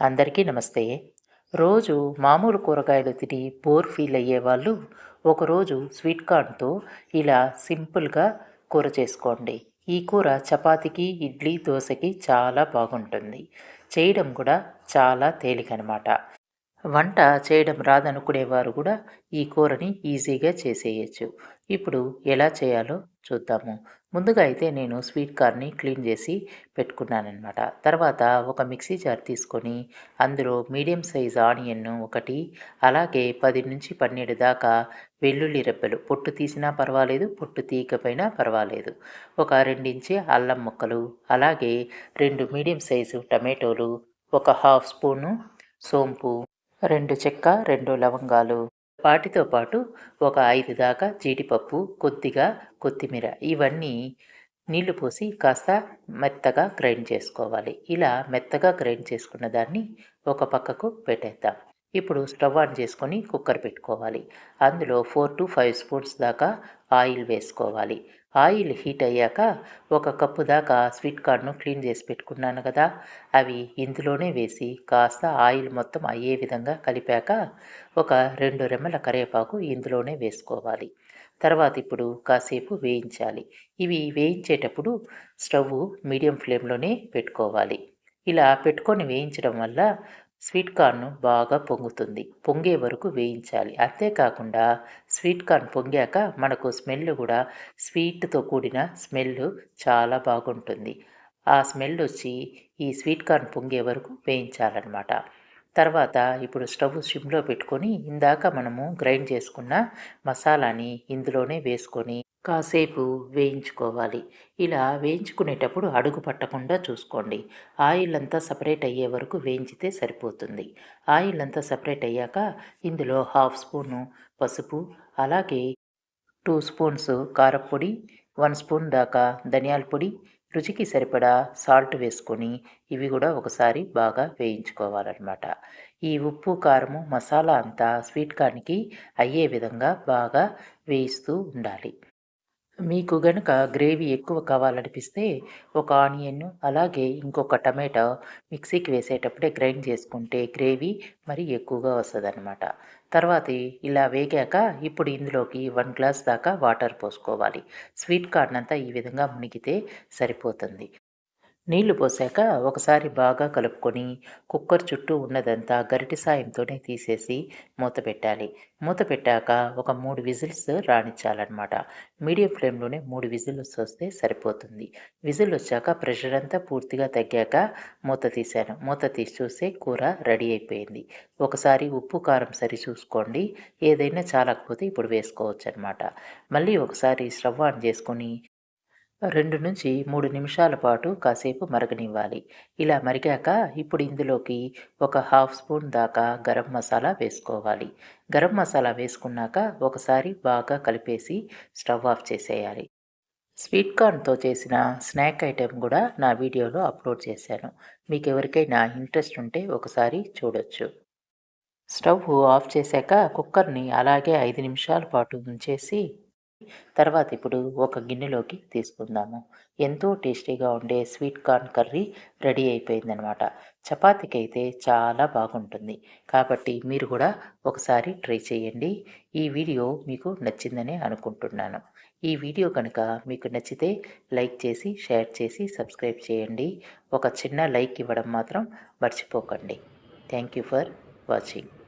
అందరికీ నమస్తే. రోజు మామూలు కూరగాయలు తిని బోర్ ఫీల్ అయ్యే వాళ్ళు ఒకరోజు స్వీట్ కార్న్తో ఇలా సింపుల్గా కూర చేసుకోండి. ఈ కూర చపాతీకి ఇడ్లీ దోశకి చాలా బాగుంటుంది. చేయడం కూడా చాలా తేలికనమాట. వంట చేయడం రాదనుకునేవారు కూడా ఈ కూరని ఈజీగా చేసేయచ్చు. ఇప్పుడు ఎలా చేయాలో చూద్దాము. ముందుగా అయితే నేను స్వీట్ కార్న్ని క్లీన్ చేసి పెట్టుకున్నానమాట తర్వాత ఒక మిక్సీ జార్ తీసుకొని అందులో మీడియం సైజ్ ఆనియన్ ఒకటి అలాగే పది నుంచి పన్నెండు దాకా వెల్లుల్లి రెబ్బలు పొట్టు తీసినా పర్వాలేదు పొట్టు తీయకపోయినా పర్వాలేదు. ఒక రెండించి అల్లం ముక్కలు అలాగే రెండు మీడియం సైజు టమాటోలు ఒక హాఫ్ స్పూను సోంపు రెండు చెక్క రెండు లవంగాలు. వాటితో పాటు ఒక ఐదు దాకా జీడిపప్పు కొద్దిగా కొత్తిమీర ఇవన్నీ నీళ్ళు పోసి కాస్త మెత్తగా గ్రైండ్ చేసుకోవాలి. ఇలా మెత్తగా గ్రైండ్ చేసుకున్న దాన్ని ఒక పక్కకు పెట్టేద్దాం. ఇప్పుడు స్టవ్ ఆన్ చేసుకొని కుక్కర్ పెట్టుకోవాలి. అందులో ఫోర్ టు ఫైవ్ స్పూన్స్ దాకా ఆయిల్ వేసుకోవాలి. ఆయిల్ హీట్ అయ్యాక ఒక కప్పు దాకా స్వీట్ కార్న్ను క్లీన్ చేసి పెట్టుకున్నాను కదా. అవి ఇందులోనే వేసి కాస్త ఆయిల్ మొత్తం అయ్యే విధంగా కలిపాక ఒక రెండు రెమ్మల కరివేపాకు ఇందులోనే వేసుకోవాలి. తర్వాత ఇప్పుడు కాసేపు వేయించాలి. ఇవి వేయించేటప్పుడు స్టవ్ మీడియం ఫ్లేమ్లోనే పెట్టుకోవాలి. ఇలా పెట్టుకొని వేయించడం వల్ల స్వీట్ కార్న్ బాగా పొంగుతుంది. పొంగే వరకు వేయించాలి. అంతేకాకుండా స్వీట్ కార్న్ పొంగాక మనకు స్మెల్ కూడా స్వీట్తో కూడిన స్మెల్ చాలా బాగుంటుంది. ఆ స్మెల్ వచ్చి ఈ స్వీట్ కార్న్ పొంగే వరకు వేయించాలన్నమాట. తర్వాత ఇప్పుడు స్టవ్ సిమ్లో పెట్టుకొని ఇందాక మనము గ్రైండ్ చేసుకున్న మసాలాని ఇందులోనే వేసుకొని కాసేపు వేయించుకోవాలి. ఇలా వేయించుకునేటప్పుడు అడుగు పట్టకుండా చూసుకోండి. ఆయిల్ అంతా సపరేట్ అయ్యే వరకు వేయించితే సరిపోతుంది. ఆయిల్ అంతా సపరేట్ అయ్యాక ఇందులో హాఫ్ స్పూను పసుపు అలాగే టూ స్పూన్స్ కారపొడి వన్ స్పూన్ దాకా ధనియాల పొడి రుచికి సరిపడా సాల్ట్ వేసుకొని ఇవి కూడా ఒకసారి బాగా వేయించుకోవాలన్నమాట. ఈ ఉప్పు కారము మసాలా అంతా స్వీట్ కార్న్కి అయ్యే విధంగా బాగా వేయిస్తూ ఉండాలి. మీకు గనుక గ్రేవీ ఎక్కువ కావాలనిపిస్తే ఒక ఆనియన్ అలాగే ఇంకొక టమాటా మిక్సీకి వేసేటప్పుడే గ్రైండ్ చేసుకుంటే గ్రేవీ మరి ఎక్కువగా వస్తుందన్నమాట. తర్వాత ఇలా వేగాక ఇప్పుడు ఇందులోకి వన్ గ్లాస్ దాకా వాటర్ పోసుకోవాలి. స్వీట్ కార్న్ అంతా ఈ విధంగా మునిగితే సరిపోతుంది. నీళ్ళు పోసాక ఒకసారి బాగా కలుపుకొని కుక్కర్ చుట్టూ ఉన్నదంతా గరిటి సాయంతోనే తీసేసి మూత పెట్టాలి. మూత పెట్టాక ఒక మూడు విజిల్స్ రాణించాలన్నమాట. మీడియం ఫ్లేమ్లోనే మూడు విజిల్స్ వస్తే సరిపోతుంది. విజిల్ వచ్చాక ప్రెషర్ అంతా పూర్తిగా తగ్గాక మూత తీశాను. మూత తీసి చూస్తే కూర రెడీ అయిపోయింది. ఒకసారి ఉప్పు కారం సరి చూసుకోండి. ఏదైనా చాలకపోతే ఇప్పుడు వేసుకోవచ్చు అనమాట మళ్ళీ ఒకసారి స్టవ్ ఆన్ చేసుకొని రెండు నుంచి మూడు నిమిషాల పాటు కాసేపు మరగనివ్వాలి. ఇలా మరిగాక ఇప్పుడు ఇందులోకి ఒక హాఫ్ స్పూన్ దాకా గరం మసాలా వేసుకోవాలి. గరం మసాలా వేసుకున్నాక ఒకసారి బాగా కలిపేసి స్టవ్ ఆఫ్ చేసేయాలి. స్వీట్ కార్న్తో చేసిన స్నాక్ ఐటెం కూడా నా వీడియోలో అప్లోడ్ చేశాను. మీకు ఎవరికైనా ఇంట్రెస్ట్ ఉంటే ఒకసారి చూడొచ్చు. స్టవ్ ఆఫ్ చేశాక కుక్కర్ని అలాగే ఐదు నిమిషాల పాటు ఉంచేసి తర్వాత ఇప్పుడు ఒక గిన్నెలోకి తీసుకుందాము. ఎంతో టేస్టీగా ఉండే స్వీట్ కార్న్ కర్రీ రెడీ అయిపోయిందనమాట చపాతీకి అయితే చాలా బాగుంటుంది. కాబట్టి మీరు కూడా ఒకసారి ట్రై చేయండి. ఈ వీడియో మీకు నచ్చిందని అనుకుంటున్నాను. ఈ వీడియో కనుక మీకు నచ్చితే లైక్ చేసి షేర్ చేసి సబ్స్క్రైబ్ చేయండి. ఒక చిన్న లైక్ ఇవ్వడం మాత్రం మర్చిపోకండి. Thank you for watching.